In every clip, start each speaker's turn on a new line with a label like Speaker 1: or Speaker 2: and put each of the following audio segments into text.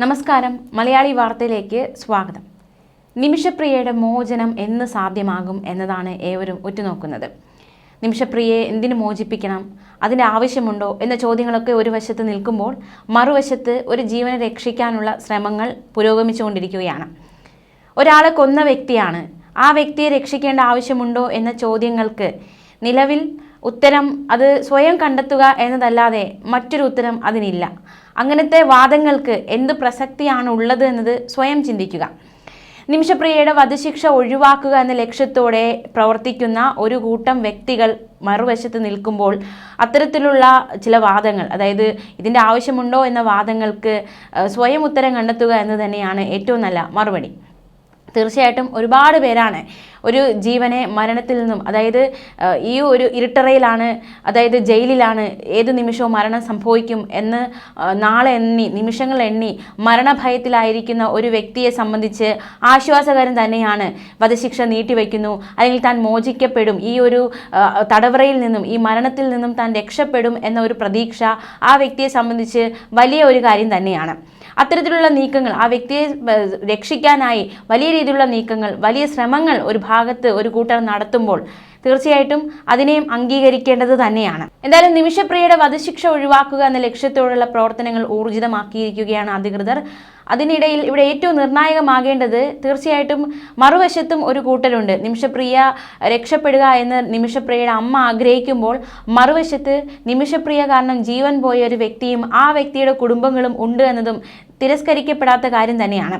Speaker 1: നമസ്കാരം. മലയാളി വാർത്തയിലേക്ക് സ്വാഗതം. നിമിഷപ്രിയയുടെ മോചനം എന്ന് സാധ്യമാകും എന്നതാണ് ഏവരും ഉറ്റുനോക്കുന്നത്. നിമിഷപ്രിയയെ എന്തിനു മോചിപ്പിക്കണം? അതിന്റെ ആവശ്യമുണ്ടോ? എന്ന ചോദ്യങ്ങളൊക്കെ ഒരു വശത്ത് നിൽക്കുമ്പോൾ മറുവശത്ത് ഒരു ജീവനെ രക്ഷിക്കാനുള്ള ശ്രമങ്ങൾ പുരോഗമിച്ചുകൊണ്ടിരിക്കുകയാണ്. ഒരാളെ കൊന്ന വ്യക്തിയാണ്. ആ വ്യക്തിയെ രക്ഷിക്കേണ്ട ആവശ്യമുണ്ടോ എന്ന ചോദ്യങ്ങൾക്ക് നിലവിൽ ഉത്തരം അത് സ്വയം കണ്ടെത്തുക എന്നതല്ലാതെ മറ്റൊരു ഉത്തരം അതിനില്ല. അങ്ങനത്തെ വാദങ്ങൾക്ക് എന്ത് പ്രസക്തിയാണ് ഉള്ളത് എന്നത് സ്വയം ചിന്തിക്കുക. നിമിഷപ്രിയയുടെ വധശിക്ഷ ഒഴിവാക്കുക എന്ന ലക്ഷ്യത്തോടെ പ്രവർത്തിക്കുന്ന ഒരു കൂട്ടം വ്യക്തികൾ മറുവശത്ത് നിൽക്കുമ്പോൾ അത്തരത്തിലുള്ള ചില വാദങ്ങൾ അതായത് ഇതിന്റെ ആവശ്യമുണ്ടോ എന്ന വാദങ്ങൾക്ക് സ്വയം ഉത്തരം കണ്ടെത്തുക എന്ന് തന്നെയാണ് ഏറ്റവും നല്ല മറുപടി. തീർച്ചയായിട്ടും ഒരുപാട് പേരാണ് ഒരു ജീവനെ മരണത്തിൽ നിന്നും അതായത് ഈ ഒരു ഇരുട്ടറയിലാണ് അതായത് ജയിലിലാണ് ഏത് നിമിഷവും മരണം സംഭവിക്കും എന്ന് നാളെ എണ്ണി നിമിഷങ്ങൾ എണ്ണി മരണഭയത്തിലായിരിക്കുന്ന ഒരു വ്യക്തിയെ സംബന്ധിച്ച് ആശ്വാസകരം തന്നെയാണ് വധശിക്ഷ നീട്ടിവെക്കുന്നു. അല്ലെങ്കിൽ താൻ മോചിക്കപ്പെടും. ഈ ഒരു തടവറയിൽ നിന്നും ഈ മരണത്തിൽ നിന്നും താൻ രക്ഷപ്പെടും എന്ന ഒരു പ്രതീക്ഷ ആ വ്യക്തിയെ സംബന്ധിച്ച് വലിയ ഒരു കാര്യം തന്നെയാണ്. അത്തരത്തിലുള്ള നീക്കങ്ങൾ ആ വ്യക്തിയെ രക്ഷിക്കാനായി വലിയ രീതിയിലുള്ള നീക്കങ്ങൾ വലിയ ശ്രമങ്ങൾ ഒരു ഭാഗത്ത് ഒരു കൂട്ടർ നടത്തുമ്പോൾ തീർച്ചയായിട്ടും അതിനെയും അംഗീകരിക്കേണ്ടത് തന്നെയാണ്. എന്തായാലും നിമിഷപ്രിയയുടെ വധശിക്ഷ ഒഴിവാക്കുക എന്ന ലക്ഷ്യത്തോടുള്ള പ്രവർത്തനങ്ങൾ ഊർജിതമാക്കിയിരിക്കുകയാണ് അധികൃതർ. അതിനിടയിൽ ഇവിടെ ഏറ്റവും നിർണായകമാകേണ്ടത് തീർച്ചയായിട്ടും മറുവശത്തും ഒരു കൂട്ടരുണ്ട്. നിമിഷപ്രിയ രക്ഷപ്പെടുക എന്ന് നിമിഷപ്രിയയുടെ അമ്മ ആഗ്രഹിക്കുമ്പോൾ മറുവശത്ത് നിമിഷപ്രിയ കാരണം ജീവൻ പോയ ഒരു വ്യക്തിയും ആ വ്യക്തിയുടെ കുടുംബങ്ങളും ഉണ്ട് എന്നതും തിരസ്കരിക്കപ്പെടാത്ത കാര്യം തന്നെയാണ്.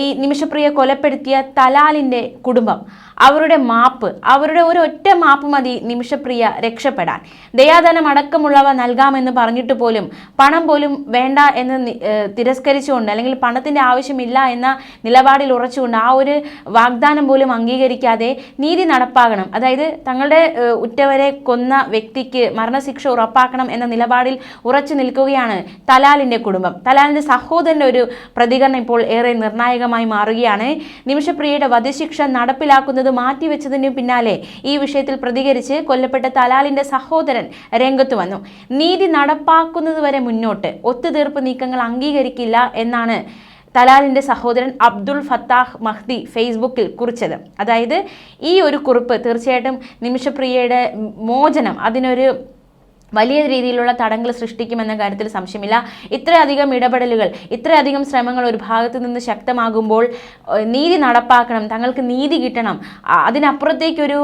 Speaker 1: ഈ നിമിഷപ്രിയ കൊലപ്പെടുത്തിയ തലാലിന്റെ കുടുംബം. അവരുടെ മാപ്പ് അവരുടെ ഒരു ഒറ്റ മാപ്പ് മതി നിമിഷപ്രിയ രക്ഷപ്പെടാൻ. ദയാധനം അടക്കമുള്ളവ നൽകാമെന്ന് പറഞ്ഞിട്ട് പോലും പണം പോലും വേണ്ട എന്ന് തിരസ്കരിച്ചുകൊണ്ട് അല്ലെങ്കിൽ പണത്തിന്റെ ആവശ്യമില്ല എന്ന നിലപാടിൽ ഉറച്ചുകൊണ്ട് ആ ഒരു വാഗ്ദാനം പോലും അംഗീകരിക്കാതെ നീതി നടപ്പാകണം. അതായത് തങ്ങളുടെ ഉറ്റവരെ കൊന്ന വ്യക്തിക്ക് മരണശിക്ഷ ഉറപ്പാക്കണം എന്ന നിലപാടിൽ ഉറച്ചു നിൽക്കുകയാണ് തലാലിന്റെ കുടുംബം. തലാലിന്റെ സഹോദരന്റെ ഒരു പ്രതികരണം ഇപ്പോൾ ഏറെ നിർണായകമായി മാറുകയാണ്. നിമിഷപ്രിയയുടെ വധശിക്ഷ നടപ്പിലാക്കുന്നത് മാറ്റിവെച്ചതിന് പിന്നാലെ ഈ വിഷയത്തിൽ പ്രതികരിച്ച് കൊല്ലപ്പെട്ട തലാലിന്റെ സഹോദരൻ രംഗത്ത് വന്നു. നീതി നടപ്പാക്കുന്നത് വരെ മുന്നോട്ട്. ഒത്തുതീർപ്പ് നീക്കങ്ങൾ അംഗീകരിക്കില്ല എന്നാണ് തലാലിന്റെ സഹോദരൻ അബ്ദുൾ ഫത്താഹ് മഹ്ദി ഫേസ്ബുക്കിൽ കുറിച്ചത്. അതായത് ഈ ഒരു കുറിപ്പ് തീർച്ചയായിട്ടും നിമിഷപ്രിയയുടെ മോചനം അതിനൊരു വലിയ രീതിയിലുള്ള തടങ്കൽ സൃഷ്ടിക്കുമെന്ന കാര്യത്തിൽ സംശയമില്ല. ഇത്രയധികം ഇടപെടലുകൾ ഇത്രയധികം ശ്രമങ്ങൾ ഒരു ഭാഗത്ത് നിന്ന് ശക്തമാകുമ്പോൾ നീതി നടപ്പാക്കണം തങ്ങൾക്ക് നീതി കിട്ടണം. അതിനപ്പുറത്തേക്കൊരു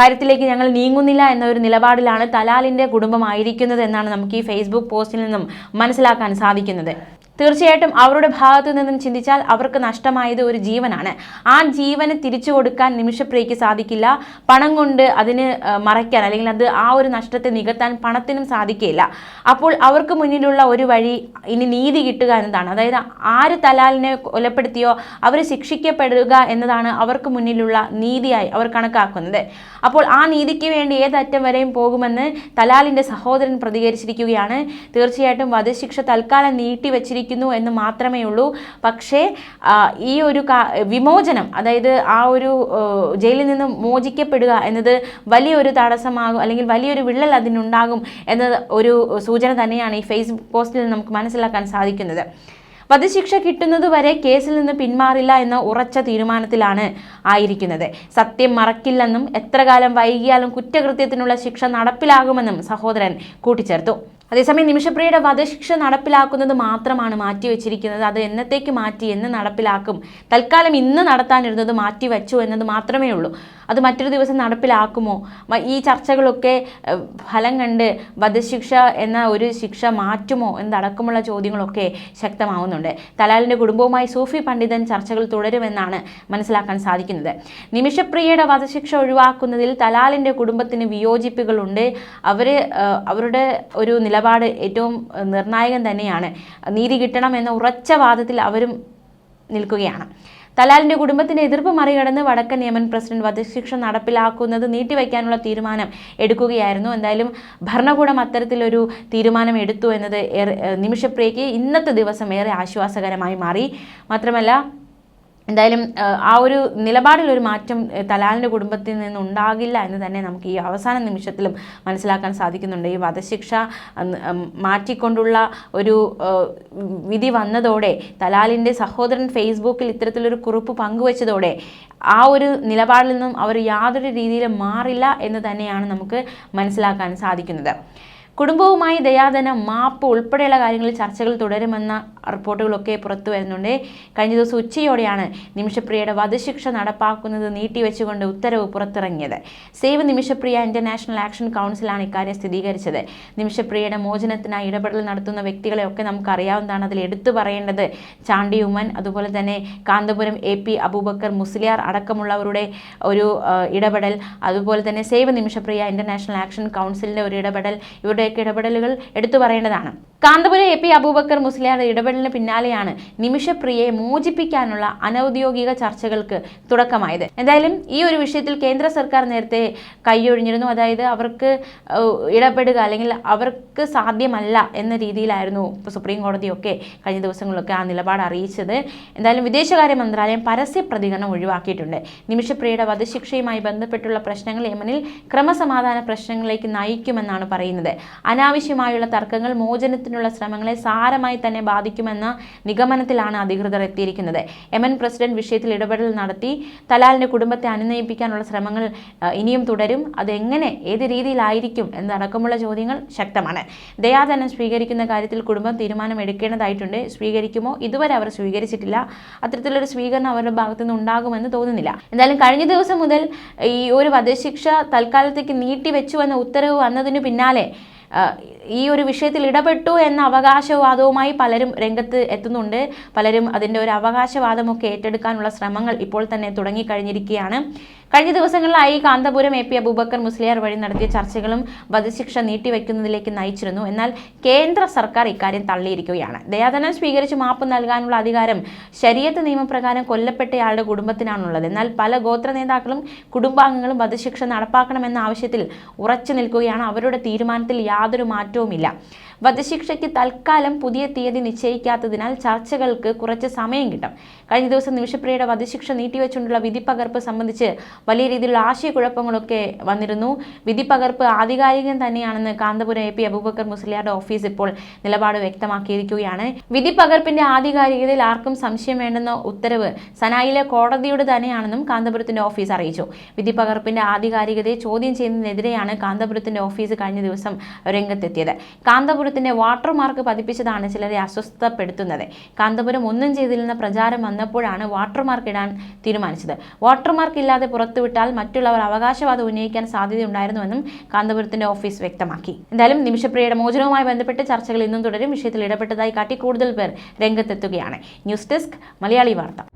Speaker 1: കാര്യത്തിലേക്ക് ഞങ്ങൾ നീങ്ങുന്നില്ല എന്ന ഒരു നിലപാടിലാണ് തലാലിന്റെ കുടുംബമായിരിക്കുന്നത് എന്നാണ് നമുക്ക് ഈ ഫേസ്ബുക്ക് പോസ്റ്റിൽ നിന്നും മനസ്സിലാക്കാൻ സാധിക്കുന്നത്. തീർച്ചയായിട്ടും അവരുടെ ഭാഗത്തു നിന്നും ചിന്തിച്ചാൽ അവർക്ക് നഷ്ടമായത് ഒരു ജീവനാണ്. ആ ജീവന് തിരിച്ചു കൊടുക്കാൻ നിമിഷപ്രിയയ്ക്ക് സാധിക്കില്ല. പണം കൊണ്ട് അതിന് മറയ്ക്കാൻ അല്ലെങ്കിൽ അത് ആ ഒരു നഷ്ടത്തെ നികത്താൻ പണത്തിനും സാധിക്കില്ല അപ്പോൾ അവർക്ക് മുന്നിലുള്ള ഒരു വഴി ഇനി നീതി കിട്ടുക എന്നതാണ്. അതായത് ആര് തലാലിനെ കൊലപ്പെടുത്തിയോ അവർ ശിക്ഷിക്കപ്പെടുക എന്നതാണ് അവർക്ക് മുന്നിലുള്ള നീതിയായി അവർ കണക്കാക്കുന്നത്. അപ്പോൾ ആ നീതിക്ക് വേണ്ടി ഏതറ്റം വരെയും പോകുമെന്ന് തലാലിന്റെ സഹോദരൻ പ്രതികരിച്ചിരിക്കുകയാണ്. തീർച്ചയായിട്ടും വധശിക്ഷ തൽക്കാലം നീട്ടിവെച്ചിരിക്കുന്നു എന്ന് മാത്രമേ ഉള്ളൂ. പക്ഷേ ഈ ഒരു വിമോചനം അതായത് ആ ഒരു ജയിലിൽ നിന്ന് മോചിക്കപ്പെടുക എന്നത് വലിയൊരു തടസ്സമാകും അല്ലെങ്കിൽ വലിയൊരു വിള്ളൽ അതിനുണ്ടാകും എന്ന ഒരു സൂചന തന്നെയാണ് ഈ ഫേസ്ബുക്ക് പോസ്റ്റിൽ നമുക്ക് മനസ്സിലാക്കാൻ സാധിക്കുന്നത്. വധശിക്ഷ കിട്ടുന്നത് വരെ കേസിൽ നിന്ന് പിന്മാറില്ല എന്ന ഉറച്ച തീരുമാനത്തിലാണ് ആയിരിക്കുന്നത്. സത്യം മറക്കില്ലെന്നും എത്ര കാലം വൈകിയാലും കുറ്റകൃത്യത്തിനുള്ള ശിക്ഷ നടപ്പിലാകുമെന്നും സഹോദരൻ കൂട്ടിച്ചേർത്തു. അതേസമയം നിമിഷപ്രിയയുടെ വധശിക്ഷ നടപ്പിലാക്കുന്നത് മാത്രമാണ് മാറ്റിവെച്ചിരിക്കുന്നത്. അത് എന്നത്തേക്ക് മാറ്റി എന്ന് നടപ്പിലാക്കും. തൽക്കാലം ഇന്ന് നടത്താനിരുന്നത് മാറ്റിവെച്ചു എന്നത് മാത്രമേ ഉള്ളൂ. അത് മറ്റൊരു ദിവസം നടപ്പിലാക്കുമോ? ഈ ചർച്ചകളൊക്കെ ഫലം കണ്ട് വധശിക്ഷ എന്ന ഒരു ശിക്ഷ മാറ്റുമോ എന്നതടക്കമുള്ള ചോദ്യങ്ങളൊക്കെ ശക്തമാവുന്നുണ്ട്. തലാലിന്റെ കുടുംബവുമായി സൂഫി പണ്ഡിതൻ ചർച്ചകൾ തുടരുമെന്നാണ് മനസ്സിലാക്കാൻ സാധിക്കുന്നത്. നിമിഷപ്രിയയുടെ വധശിക്ഷ ഒഴിവാക്കുന്നതിൽ തലാലിന്റെ കുടുംബത്തിന് വിയോജിപ്പുകളുണ്ട്. അവർ അവരുടെ ഒരു നിലപാട് ഏറ്റവും നിർണായകം തന്നെയാണ്. നീതി കിട്ടണം എന്ന ഉറച്ച വാദത്തിൽ അവരും നിൽക്കുകയാണ്. തലാലിന്റെ കുടുംബത്തിന്റെ എതിർപ്പ് മറികടന്ന് വടക്കൻ യമൻ പ്രസിഡന്റ് വധശിക്ഷ നടപ്പിലാക്കുന്നത് നീട്ടിവെക്കാനുള്ള തീരുമാനം എടുക്കുകയായിരുന്നു. എന്തായാലും ഭരണകൂടം അത്തരത്തിലൊരു തീരുമാനം എടുത്തു എന്നത് ഏറെ നിമിഷപ്രിയയ്ക്ക് ഇന്നത്തെ ദിവസം ഏറെ ആശ്വാസകരമായി മാറി. മാത്രമല്ല എന്തായാലും ആ, ഒരു നിലപാടിലൊരു മാറ്റം തലാലിന്റെ കുടുംബത്തിൽ നിന്ന് ഉണ്ടാകില്ല എന്ന് തന്നെ നമുക്ക് ഈ അവസാന നിമിഷത്തിലും മനസ്സിലാക്കാൻ സാധിക്കുന്നുണ്ട്. ഈ വധശിക്ഷ മാറ്റിക്കൊണ്ടുള്ള ഒരു വിധി വന്നതോടെ തലാലിന്റെ സഹോദരൻ ഫേസ്ബുക്കിൽ ഇത്തരത്തിലൊരു കുറിപ്പ് പങ്കുവച്ചതോടെ ആ ഒരു നിലപാടിൽ നിന്നും അവർ യാതൊരു രീതിയിലും മാറില്ല എന്ന് തന്നെയാണ് നമുക്ക് മനസ്സിലാക്കാൻ സാധിക്കുന്നത്. കുടുംബവുമായി ദയാധനം മാപ്പ് ഉൾപ്പെടെയുള്ള കാര്യങ്ങളിൽ ചർച്ചകൾ തുടരുമെന്ന റിപ്പോർട്ടുകളൊക്കെ പുറത്തു വരുന്നുണ്ട്. കഴിഞ്ഞ ദിവസം ഉച്ചയോടെയാണ് നിമിഷപ്രിയയുടെ വധശിക്ഷ നടപ്പാക്കുന്നത് നീട്ടിവെച്ചുകൊണ്ട് ഉത്തരവ് പുറത്തിറങ്ങിയത്. സേവ് നിമിഷപ്രിയ ഇന്റർനാഷണൽ ആക്ഷൻ കൗൺസിലാണ് ഇക്കാര്യം സ്ഥിരീകരിച്ചത്. നിമിഷപ്രിയയുടെ മോചനത്തിനായി ഇടപെടൽ നടത്തുന്ന വ്യക്തികളെയൊക്കെ നമുക്കറിയാവുന്നതാണ്. അതിൽ എടുത്തു പറയേണ്ടത് ചാണ്ടി ഉമ്മൻ അതുപോലെ തന്നെ കാന്തപുരം എ പി അബൂബക്കർ മുസ്ലിയാർ അടക്കമുള്ളവരുടെ ഒരു ഇടപെടൽ അതുപോലെ തന്നെ സേവ് നിമിഷപ്രിയ ഇന്റർനാഷണൽ ആക്ഷൻ കൗൺസിലിന്റെ ഒരു ഇടപെടൽ. ഇവരുടെയൊക്കെ ഇടപെടലുകൾ എടുത്തു പറയേണ്ടതാണ്. കാന്തപുരം എ പി അബൂബക്കർ മുസ്ലിയാരുടെ ഇടപെടലിന് പിന്നാലെയാണ് നിമിഷപ്രിയയെ മോചിപ്പിക്കാനുള്ള അനൗദ്യോഗിക ചർച്ചകൾക്ക് തുടക്കമായത്. എന്തായാലും ഈ ഒരു വിഷയത്തിൽ കേന്ദ്ര സർക്കാർ നേരത്തെ കൈയൊഴിഞ്ഞിരുന്നു. അതായത് അവർക്ക് ഇടപെടുക അല്ലെങ്കിൽ അവർക്ക് സാധ്യമല്ല എന്ന രീതിയിലായിരുന്നു സുപ്രീം കോടതിയൊക്കെ കഴിഞ്ഞ ദിവസങ്ങളിലൊക്കെ ആ നിലപാട് അറിയിച്ചത്. എന്തായാലും വിദേശകാര്യ മന്ത്രാലയം പരസ്യ പ്രതികരണം ഒഴിവാക്കിയിട്ടുണ്ട്. നിമിഷപ്രിയയുടെ വധശിക്ഷയുമായി ബന്ധപ്പെട്ടുള്ള പ്രശ്നങ്ങൾ യമനിൽ ക്രമസമാധാന പ്രശ്നങ്ങളിലേക്ക് നയിക്കുമെന്നാണ് പറയുന്നത്. അനാവശ്യമായുള്ള തർക്കങ്ങൾ മോചനത്തിനുള്ള ശ്രമങ്ങളെ സാരമായി തന്നെ ബാധിക്കുമെന്ന നിഗമനത്തിലാണ് അധികൃതർ എത്തിയിരിക്കുന്നത്. യമൻ പ്രസിഡന്റ് വിഷയത്തിൽ ഇടപെടൽ നടത്തി തലാലിന്റെ കുടുംബത്തെ അനുനയിപ്പിക്കാനുള്ള ശ്രമങ്ങൾ ഇനിയും തുടരും. അതെങ്ങനെ ഏത് രീതിയിലായിരിക്കും എന്നടക്കമുള്ള ചോദ്യങ്ങൾ ശക്തമാണ്. ദയാധനം സ്വീകരിക്കുന്ന കാര്യത്തിൽ കുടുംബം തീരുമാനം എടുക്കേണ്ടതായിട്ടുണ്ട് സ്വീകരിക്കുമോ? ഇതുവരെ അവർ സ്വീകരിച്ചിട്ടില്ല. അത്തരത്തിലൊരു സ്വീകരണം അവരുടെ ഭാഗത്തു നിന്ന് ഉണ്ടാകുമെന്ന് തോന്നുന്നില്ല. എന്തായാലും കഴിഞ്ഞ ദിവസം മുതൽ ഈ ഒരു വധശിക്ഷ തൽക്കാലത്തേക്ക് നീട്ടിവെച്ചു എന്ന ഉത്തരവ് വന്നതിനു പിന്നാലെ ഈ ഒരു വിഷയത്തിൽ ഇടപെട്ടു എന്ന അവകാശവാദവുമായി പലരും രംഗത്ത് എത്തുന്നുണ്ട്. പലരും അതിന്റെ ഒരു അവകാശവാദമൊക്കെ ഏറ്റെടുക്കാനുള്ള ശ്രമങ്ങൾ ഇപ്പോൾ തന്നെ തുടങ്ങിക്കഴിഞ്ഞിരിക്കുകയാണ്. കഴിഞ്ഞ ദിവസങ്ങളിലായി കാന്തപുരം എ പി അബൂബക്കർ മുസ്ലിയാർ വഴി നടത്തിയ ചർച്ചകളും വധശിക്ഷ നീട്ടിവെക്കുന്നതിലേക്ക് നയിച്ചിരുന്നു. എന്നാൽ കേന്ദ്ര സർക്കാർ ഇക്കാര്യം തള്ളിയിരിക്കുകയാണ്. ദയാധനം സ്വീകരിച്ച് മാപ്പ് നൽകാനുള്ള അധികാരം ശരീരത്ത് നിയമപ്രകാരം കൊല്ലപ്പെട്ടയാളുടെ കുടുംബത്തിനാണുള്ളത്. എന്നാൽ പല ഗോത്ര നേതാക്കളും കുടുംബാംഗങ്ങളും വധശിക്ഷ നടപ്പാക്കണമെന്ന ആവശ്യത്തിൽ ഉറച്ചു നിൽക്കുകയാണ്. അവരുടെ തീരുമാനത്തിൽ യാതൊരു മാറ്റവുമില്ല. വധശിക്ഷയ്ക്ക് തൽക്കാലം പുതിയ തീയതി നിശ്ചയിക്കാത്തതിനാൽ ചർച്ചകൾക്ക് കുറച്ച് സമയം കിട്ടും. കഴിഞ്ഞ ദിവസം നിമിഷപ്രിയയുടെ വധശിക്ഷ നീട്ടിവെച്ചുകൊണ്ടുള്ള വിധിപ്പകർപ്പ് സംബന്ധിച്ച് വലിയ രീതിയിലുള്ള ആശയക്കുഴപ്പങ്ങളൊക്കെ വന്നിരുന്നു. വിധിപ്പകർപ്പ് ആധികാരികം തന്നെയാണെന്ന് കാന്തപുരം എ പി അബൂബക്കർ മുസ്ലിയാരുടെ ഓഫീസ് ഇപ്പോൾ നിലപാട് വ്യക്തമാക്കിയിരിക്കുകയാണ്. വിധിപ്പകർപ്പിന്റെ ആധികാരികതയിൽ ആർക്കും സംശയം വേണ്ടെന്ന ഉത്തരവ് സനായിലെ കോടതിയുടെ തന്നെയാണെന്നും കാന്തപുരത്തിന്റെ ഓഫീസ് അറിയിച്ചു. വിധിപ്പകർപ്പിന്റെ ആധികാരികതയെ ചോദ്യം ചെയ്യുന്നതിനെതിരെയാണ് കാന്തപുരത്തിന്റെ ഓഫീസ് കഴിഞ്ഞ ദിവസം രംഗത്തെത്തിയത്. കാന്തപുരത്തിന്റെ വാട്ടർമാർക്ക് പതിപ്പിച്ചതാണ് ചിലരെ അസ്വസ്ഥപ്പെടുത്തുന്നത്. കാന്തപുരം ഒന്നും ചെയ്തില്ലെന്ന പ്രചാരം വന്നപ്പോഴാണ് വാട്ടർമാർക്ക് ഇടാൻ തീരുമാനിച്ചത്. വാട്ടർമാർക്ക് ഇല്ലാതെ പുറത്തുവിട്ടാൽ മറ്റുള്ളവർ അവകാശവാദം ഉന്നയിക്കാൻ സാധ്യതയുണ്ടായിരുന്നുവെന്നും കാന്തപുരത്തിന്റെ ഓഫീസ് വ്യക്തമാക്കി. എന്തായാലും നിമിഷപ്രിയയുടെ മോചനവുമായി ബന്ധപ്പെട്ട് ചർച്ചകൾ ഇന്നും തുടരും. വിഷയത്തിൽ ഇടപെട്ടതായി കാട്ടി കൂടുതൽ പേർ രംഗത്തെത്തുകയാണ്. ന്യൂസ് ഡെസ്ക് മലയാളി വാർത്ത.